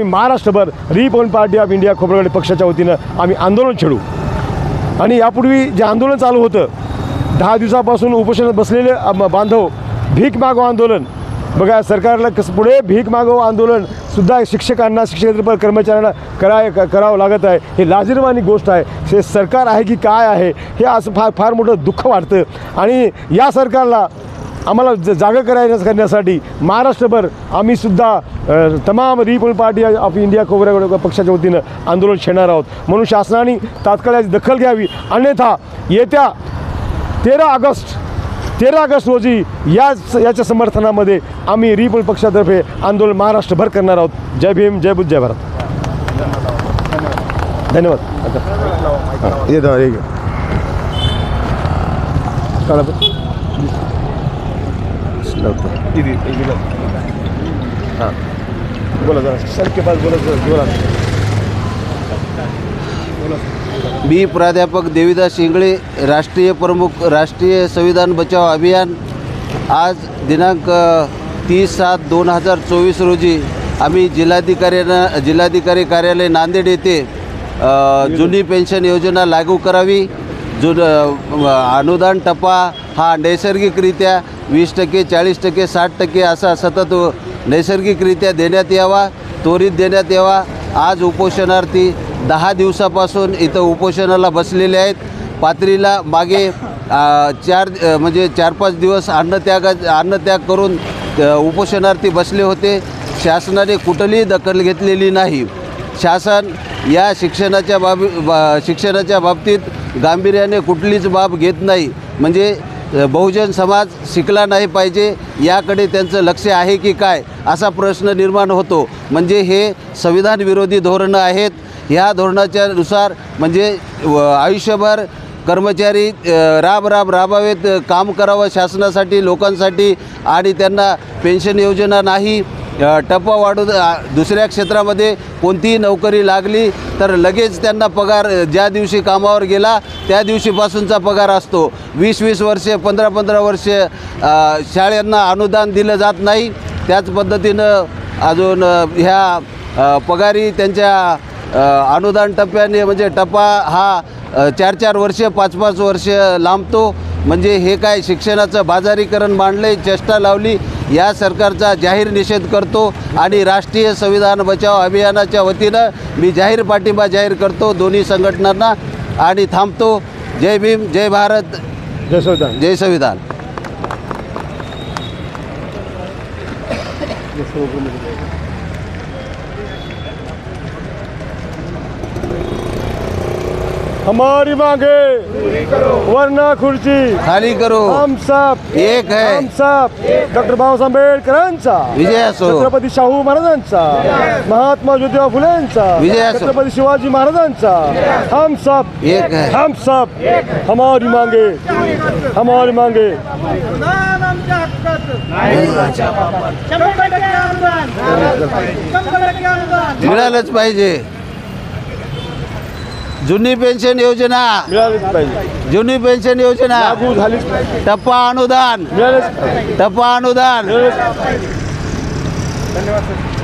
आम्ही महाराष्ट्रभर Republic Party of India Khobragade पक्षाच्या वतीनं आम्ही आंदोलन छेडू. आणि यापूर्वी जे आंदोलन चालू होतं दहा दिवसापासून उपोषणात बसलेले बांधव भीक मागो आंदोलन. बघा सरकारला कसं पुढे भीक मागो आंदोलन सुद्धा शिक्षकांना शिक्षकेतर कर्मचाऱ्यांना कराय करावं लागत आहे. हे लाजिरवाणी गोष्ट आहे. हे सरकार आहे की काय आहे हे असं फार फार मोठं दुःख वाटतं. आणि या सरकारला आम्हाला ज जागा करायचं करण्यासाठी महाराष्ट्रभर आम्ही सुद्धा अ, तमाम रिपब्लिक पार्टी ऑफ इंडिया खोबऱ्या पक्षाच्या वतीनं आंदोलन छेडणार आहोत. म्हणून शासनाने तात्काळ याची दखल घ्यावी. अन्यथा येत्या तेरा ऑगस्ट तेरा ऑगस्ट रोजी या याच्या समर्थनामध्ये आम्ही रिपब्लिक पक्षातर्फे आंदोलन महाराष्ट्रभर करणार आहोत. जय भीम जय बुद्ध जय भारत. धन्यवाद. हां, लवकर. हां. बोला जरा सर के पास बोला जरा जोरात. मी प्राध्यापक देविदास शिंगळे राष्ट्रीय प्रमुख राष्ट्रीय संविधान बचाव अभियान. आज दिनांक तीस सात दोन हजार चोवीस रोजी आम्ही जिल्हाधिकाऱ्यांना जिल्हाधिकारी कार्यालय नांदेड येथे जुनी पेन्शन योजना लागू करावी. जुन अनुदान टप्पा हा नैसर्गिकरित्या वीस टक्के चाळीस टक्के साठ टक्के असा सतत नैसर्गिकरित्या देण्यात यावा त्वरित देण्यात यावा. आज उपोषणार्थी दहा दिवसापासून इथं उपोषणाला बसलेले आहेत. पात्रीला मागे चार म्हणजे चार पाच दिवस अन्नत्याग अन्नत्याग करून उपोषणार्थी बसले होते. शासनाने कुठलीही दखल घेतलेली नाही. शासन या शिक्षणाच्या बाबी बा शिक्षणाच्या बाबतीत गांभीर्याने कुठलीच बाब घेत नाही. म्हणजे बहुजन समाज शिकला नाही पाहिजे याकडे त्यांचं लक्ष आहे की काय असा प्रश्न निर्माण होतो. म्हणजे हे संविधान विरोधी धोरणं आहेत. ह्या धोरणाच्या नुसार म्हणजे व आयुष्यभर कर्मचारी राब राब राबावेत काम करावं शासनासाठी लोकांसाठी आणि त्यांना पेन्शन योजना नाही. टप्पा वाढू दुसऱ्या क्षेत्रामध्ये कोणतीही नोकरी लागली तर लगेच त्यांना पगार ज्या दिवशी कामावर गेला त्या दिवशीपासूनचा पगार असतो. वीस वीस वर्षे पंधरा पंधरा वर्षे शाळांना अनुदान दिलं जात नाही. त्याच पद्धतीनं अजून ह्या पगारी त्यांच्या अनुदान टप्प्याने म्हणजे टप्पा हा चार चार वर्ष पाच पाच वर्ष लांबतो. म्हणजे हे काय शिक्षणाचं बाजारीकरण मांडले चेष्टा लावली या सरकारचा जाहीर निषेध करतो आणि राष्ट्रीय संविधान बचाव अभियानाच्या वतीनं मी जाहीर पाठिंबा जाहीर करतो दोन्ही संघटनांना आणि थांबतो. जय भीम जय भारत. जय संविधान. जय संविधान. हमारी मांगे। वरना खुर्ची। खाली करो। हम सब एक है. हम सब डॉक्टर बाबासाहेब आंबेडकरांचा विजय असो. छत्रपती शाहू महाराजांचा। महात्मा ज्योतिबा फुलेंचा। विजय असो. छत्रपती शिवाजी महाराजांचा। हम सब एक है. हम सब हमारी मांगे। हमारी मांगे। अनुदान आमच्या हक्काचं शंभर टक्के अनुदान शंभर टक्के अनुदान मिळालंच पाहिजे। जुनी पेन्शन योजना. मिळालेच पाहिजे. जुनी पेन्शन योजना. लागू झालीच पाहिजे. टप्पा अनुदान. मिळालेच पाहिजे. टप्पा अनुदान. मिळालेच पाहिजे. धन्यवाद सर.